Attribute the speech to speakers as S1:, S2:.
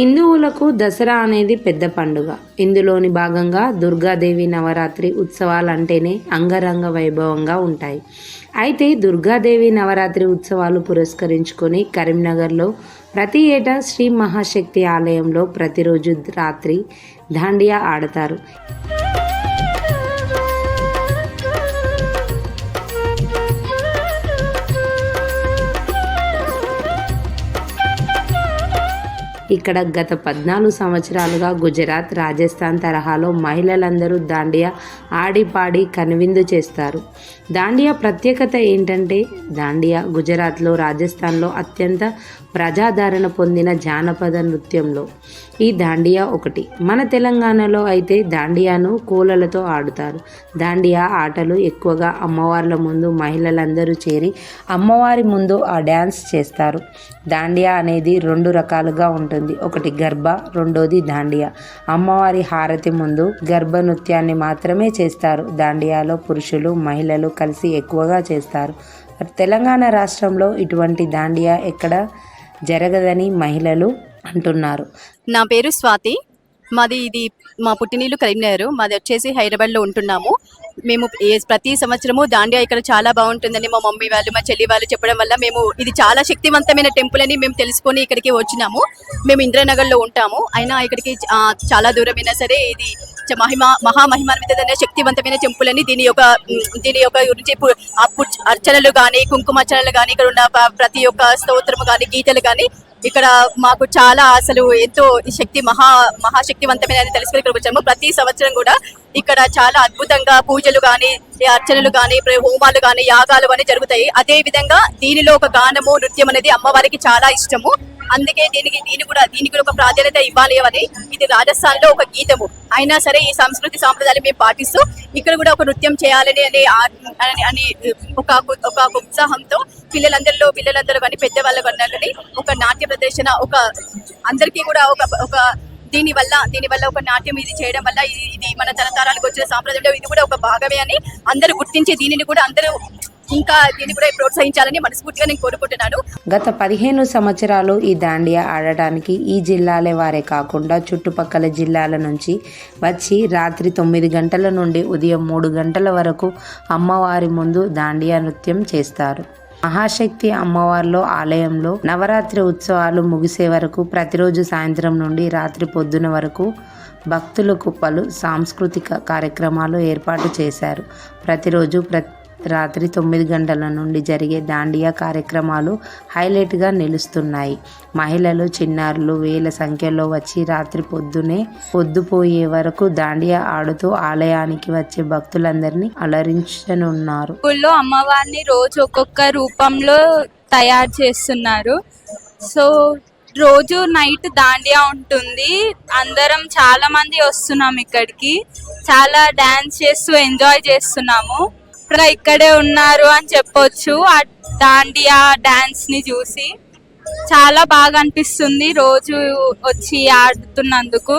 S1: హిందువులకు దసరా అనేది పెద్ద పండుగ. ఇందులోని భాగంగా దుర్గాదేవి నవరాత్రి ఉత్సవాలు అంటేనే అంగరంగ వైభవంగా ఉంటాయి. అయితే దుర్గాదేవి నవరాత్రి ఉత్సవాలు పురస్కరించుకొని కరీంనగర్లో ప్రతి ఏటా శ్రీ మహాశక్తి ఆలయంలో ప్రతిరోజు రాత్రి దాండియా ఆడతారు. ఇక్కడ గత పద్నాలుగు సంవత్సరాలుగా గుజరాత్ రాజస్థాన్ తరహాలో మహిళలందరూ దాండియా ఆడిపాడి కనువిందు చేస్తారు. దాండియా ప్రత్యేకత ఏంటంటే దాండియా గుజరాత్లో రాజస్థాన్లో అత్యంత ప్రజాదరణ పొందిన జానపద నృత్యంలో ఈ దాండియా ఒకటి. మన తెలంగాణలో అయితే దాండియాను కోలలతో ఆడుతారు. దాండియా ఆటలు ఎక్కువగా అమ్మవార్ల ముందు మహిళలందరూ చేరి అమ్మవారి ముందు ఆ డ్యాన్స్ చేస్తారు. దాండియా అనేది రెండు రకాలుగా ఉంటుంది. ఒకటి గర్భ రెండోది దాండియా. అమ్మవారి హారతి ముందు గర్భ నృత్యాన్ని మాత్రమే చేస్తారు. దాండియాలో పురుషులు మహిళలు కలిసి ఎక్కువగా చేస్తారు. తెలంగాణ రాష్ట్రంలో ఇటువంటి దాండియా ఎక్కడ జరగదని మహిళలు అంటున్నారు.
S2: నా పేరు స్వాతి. మాది ఇది మా పుట్టినీళ్ళు కరీంనగర్. మాది వచ్చేసి హైదరాబాద్లో ఉంటున్నాము. మేము ప్రతి సంవత్సరము దాండియా ఇక్కడ చాలా బాగుంటుందని మా మమ్మీ వాళ్ళు మా చెల్లి వాళ్ళు చెప్పడం వల్ల మేము ఇది చాలా శక్తివంతమైన టెంపుల్ అని మేము తెలుసుకొని ఇక్కడికి వచ్చినాము. మేము ఇంద్రనగర్లో ఉంటాము. అయినా ఇక్కడికి చాలా దూరమైనా సరే ఇది మహిమ మహామహిమాన్వితమైన శక్తివంతమైన చెంపులని దీని యొక్క దీని యొక్క గురించి పు- ఆ అర్చనలు కానీ కుంకుమార్చనలు కానీ ఇక్కడ ఉన్న ప్రతి ఒక్క స్తోత్రము కానీ గీతలు కానీ ఇక్కడ మాకు చాలా అసలు ఎంతో శక్తి మహా మహాశక్తివంతమైన తెలుసుకుని ఇక్కడికి వచ్చాము. ప్రతి సంవత్సరం కూడా ఇక్కడ చాలా అద్భుతంగా పూజలు కానీ అర్చనలు కానీ హోమాలు కానీ యాగాలు కానీ జరుగుతాయి. అదే విధంగా దీనిలో ఒక గానము నృత్యం అనేది అమ్మవారికి చాలా ఇష్టము. అందుకే దీనికి దీని కూడా దీనికి కూడా ఒక ప్రాధాన్యత ఇవ్వాలి అని ఇది రాజస్థాన్లో ఒక గీతము. అయినా సరే ఈ సంస్కృతి సాంప్రదాయాలు మేము పాటిస్తూ ఇక్కడ కూడా ఒక నృత్యం చేయాలని అనే అని- అని ఒక ఒక ఉత్సాహంతో పిల్లలందరిలో పిల్లలందరూ కానీ పెద్దవాళ్ళు కన్నా కానీ ఒక నాట్య ప్రదర్శన ఒక అందరికీ కూడా ఒక ఒక దీని వల్ల దీని వల్ల ఒక నాట్యం ఇది చేయడం వల్ల ఇది ఇది మన తరతరాలకు వచ్చిన సాంప్రదాయంలో ఇది కూడా ఒక భాగమే అని అందరూ గుర్తించి దీనిని కూడా అందరూ ఇంకా దీన్ని కూడా ప్రోత్సహించాలని మనస్ఫూర్తిగా నేను కోరుకుంటున్నాను.
S1: గత పదిహేను సంవత్సరాలు ఈ దాండియా ఆడటానికి ఈ జిల్లాలే వారే కాకుండా చుట్టుపక్కల జిల్లాల నుంచి వచ్చి రాత్రి తొమ్మిది గంటల నుండి ఉదయం మూడు గంటల వరకు అమ్మవారి ముందు దాండియా నృత్యం చేస్తారు. మహాశక్తి అమ్మవార్లో ఆలయంలో నవరాత్రి ఉత్సవాలు ముగిసే వరకు ప్రతిరోజు సాయంత్రం నుండి రాత్రి పొద్దున వరకు భక్తులకు పలు సాంస్కృతిక కార్యక్రమాలు ఏర్పాటు చేశారు. ప్రతిరోజు ప్ర రాత్రి తొమ్మిది గంటల నుండి జరిగే దాండియా కార్యక్రమాలు హైలైట్గా నిలుస్తున్నాయి. మహిళలు చిన్నారులు వేల సంఖ్యలో వచ్చి రాత్రి పొద్దునే పొద్దుపోయే వరకు దాండియా ఆడుతూ ఆలయానికి వచ్చే భక్తులందరినీ అలరించనున్నారు.
S3: స్కూల్లో అమ్మవారిని రోజు ఒక్కొక్క రూపంలో తయారు చేస్తున్నారు. సో రోజు నైట్ దాండియా ఉంటుంది. అందరం చాలా మంది వస్తున్నాం ఇక్కడికి. చాలా డ్యాన్స్ చేస్తూ ఎంజాయ్ చేస్తున్నాము. ఇప్పుడు ఇక్కడే ఉన్నారు అని చెప్పొచ్చు. ఆ దాండియా డాన్స్ని చూసి. చాలా బాగా అనిపిస్తుంది రోజు వచ్చి ఆడుతున్నందుకు.